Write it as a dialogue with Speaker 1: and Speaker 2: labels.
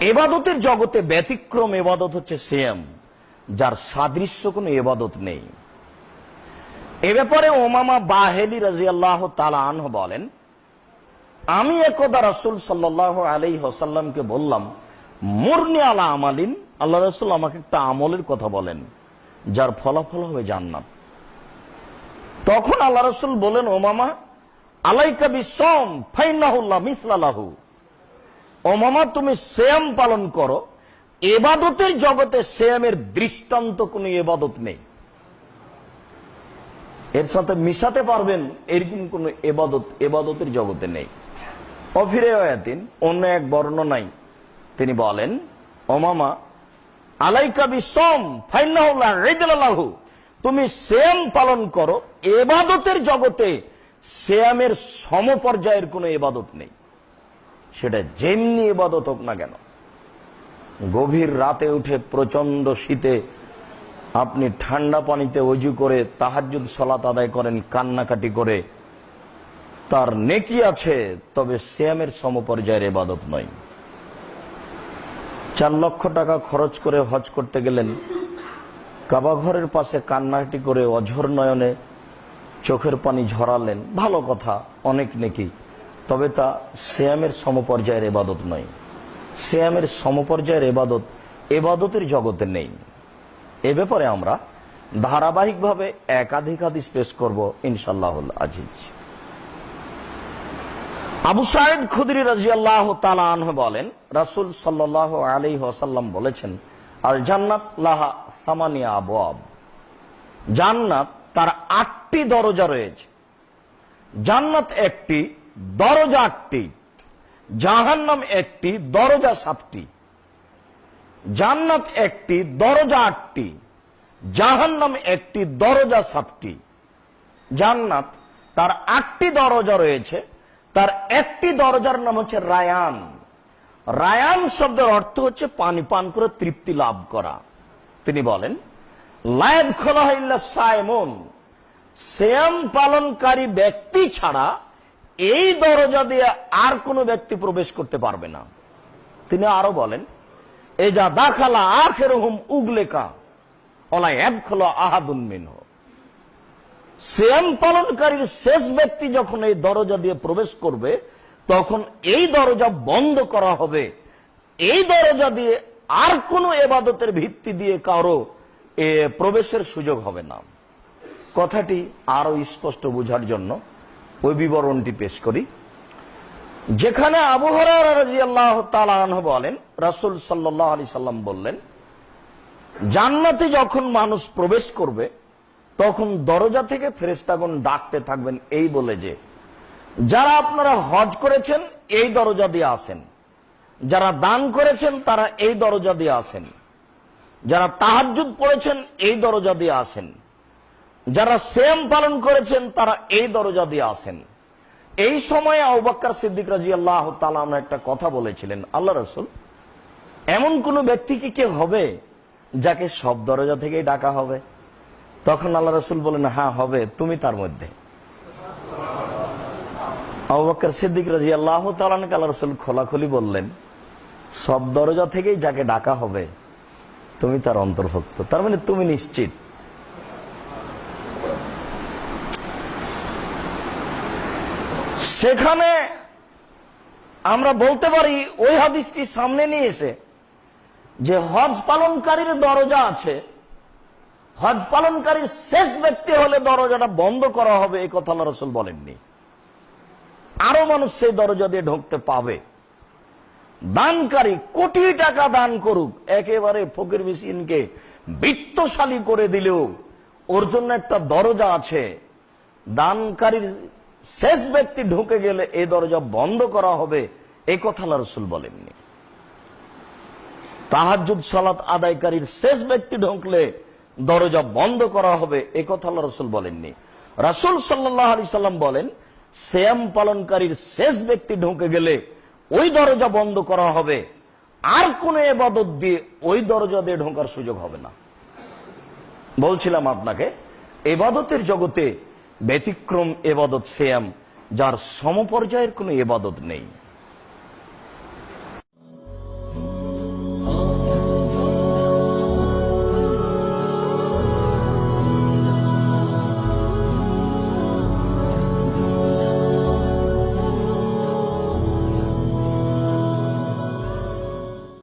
Speaker 1: এবাদতের জগতে ব্যতিক্রম এবাদত হচ্ছে সেম যার সাদৃশ্য কোনো এবাদত নেই। এ ব্যাপারে ওমামা বাহেলি রাজিয়াল্লাহ তালান বলেন, আমি একদা রাসুল সাল্লাহ আলাই হোসাল্লামকে বললাম, মুরনি আলা আমালিন, আল্লাহ রসুল আমাকে একটা আমলের কথা বলেন, যার ফলাফল হবে জান্নাত। তখন আল্লাহ রসুল বলেন ওমামা আলাইকা বিসম ফাইনাহুল্লাহ মিসলালাহু ওমামা তুমি শ্যাম পালন করো। এবাদতের জগতে শ্যামের দৃষ্টান্ত কোনো এবাদত নেই। এর সাথে মিশাতে পারবেন, এরকম কোন এবাদত, এবাদতের জগতে নেই। অফিরে আয়াতিন অন্য এক বর্ণনাই তিনি বলেন ওমামা আলাইকা বিসম রেজালাহু তুমি শ্যাম পালন করো, এবাদতের জগতে শ্যামের সমপর্যায়ের কোনো এবাদত নেই। সেটা যেমনি এবাদত হোক না কেন, গভীর রাতে উঠে প্রচণ্ড শীতে আপনি ঠান্ডা পানিতে অজু করে তাহাজুদ সলাত আদায় করেন, কান্নাকাটি করে, তার নেকি আছে, তবে শ্যামের সমপর্যায়ের এবাদত নয়। চার লক্ষ টাকা খরচ করে হজ করতে গেলেন কাবাঘরের পাশে কান্নাকাটি করে অঝর নয়নে চোখের পানি ঝরালেন, ভালো কথা, অনেক নেকি। তবে তা শ্যামের সমপর্যায়ের এবাদত নয়। শ্যামের সমপর্যায়ের এবাদত এবাদতের জগতে নেই। এ ব্যাপারে আমরা ধারাবাহিকভাবে একাধিক হাদিস পেশ করব ইনশাল্লাহ আজিজ। আবু সাইদ খুদরি রাজিয়াল্লাহ তালাহ বলেন, রাসুল সাল্লাহ আলী ওসাল্লাম বলেছেন আল জান্নাত লাহা সামানিয়া আব জান্নাত তার আটটি দরজা রয়েছে। জান্নাত একটি দরজা আটটি জাহান্নাম একটি, দরজা সাতটি, জান্নাত একটি, দরজা আটটি, জাহান্নাম একটি, দরজা সাতটি। জান্নাত, তার আটটি দরজা রয়েছে, তার একটি দরজার নাম হচ্ছে রায়ান। রায়ান শব্দের অর্থ হচ্ছে পানি পান করে তৃপ্তি লাভ করা। তিনি বলেন লায়ব খোলা সায়মন, শ্যাম পালনকারী ব্যক্তি ছাড়া এই দরজা দিয়ে আর কোনো ব্যক্তি প্রবেশ করতে পারবে না। তিনি আরও বলেন এই যা দাখালা আখের হুম উগলেকা শ্যাম পালনকারীর শেষ ব্যক্তি যখন এই দরজা দিয়ে প্রবেশ করবে, তখন এই দরজা বন্ধ করা হবে। এই দরজা দিয়ে আর কোনো এবাদতের ভিত্তি দিয়ে কারও প্রবেশের সুযোগ হবে না। কথাটি আরও স্পষ্ট বোঝার জন্য ওই বিবরণটি পেশ করি। যেখানে আবহাওয়া বলেন, রাসুল সাল্লাহ আলি সাল্লাম বললেন, জান্নাতে যখন মানুষ প্রবেশ করবে, তখন দরজা থেকে ফেরেস্তাগণ ডাকতে থাকবেন এই বলে যে, যারা আপনারা হজ করেছেন, এই দরজা দিয়ে আসেন। যারা দান করেছেন, তারা এই দরজা দিয়ে আসেন। যারা তাহাজুদ পড়েছেন, এই দরজা দিয়ে আসেন। যারা সেম পালন করেছেন, তারা এই দরজা দিয়ে আসেন এই সময়ে আউবাক্কার সিদ্দিক রাজি আল্লাহ তালাম একটা কথা বলেছিলেন, আল্লাহ রসুল, এমন কোন ব্যক্তি কি কে হবে যাকে সব দরজা থেকেই ডাকা হবে? তখন আল্লাহ রসুল বলেন হ্যাঁ হবে, তুমি তার মধ্যে। আবাক্কর সিদ্দিক রাজি আল্লাহ তালানকে আল্লাহ রসুল খোলাখুলি বললেন, সব দরজা থেকেই যাকে ডাকা হবে, তুমি তার অন্তর্ভুক্ত। তার মানে তুমি নিশ্চিত সেখানে আমরা বলতে পারি ওই হাদিসটি সামনে নিয়ে এসে যে হজ পালনকারীর দরজা আছে। হজ পালনকারীর শেষ ব্যক্তি হলে দরজাটা বন্ধ করা হবে এই কথা রসুল বলেননি। আরও মানুষ সেই দরজা দিয়ে ঢুকতে পাবে। দানকারী কোটি টাকা দান করুক, একেবারে ফকির মিসিনকে বৃত্তশালী করে দিলেও ওর জন্য একটা দরজা আছে। দানকারীর শেষ ব্যক্তি ঢুকে গেলে এই দরজা বন্ধ করা হবে এই কথা রসুল বলেননি। তাহাজুদ সালাত আদায়কারীর শেষ ব্যক্তি ঢুকলে দরজা বন্ধ করা হবে, এ কথা আল্লাহ রসুল বলেননি। রাসুল সাল্লাম বলেন শ্যাম পালনকারীর শেষ ব্যক্তি ঢুকে গেলে ওই দরজা বন্ধ করা হবে, আর কোন এবাদত দিয়ে ওই দরজা দিয়ে ঢোকার সুযোগ হবে না। বলছিলাম আপনাকে এবাদতের জগতে ব্যতিক্রম এবাদত সেয়াম যার সমপর্যায়ের কোনো এবাদত নেই।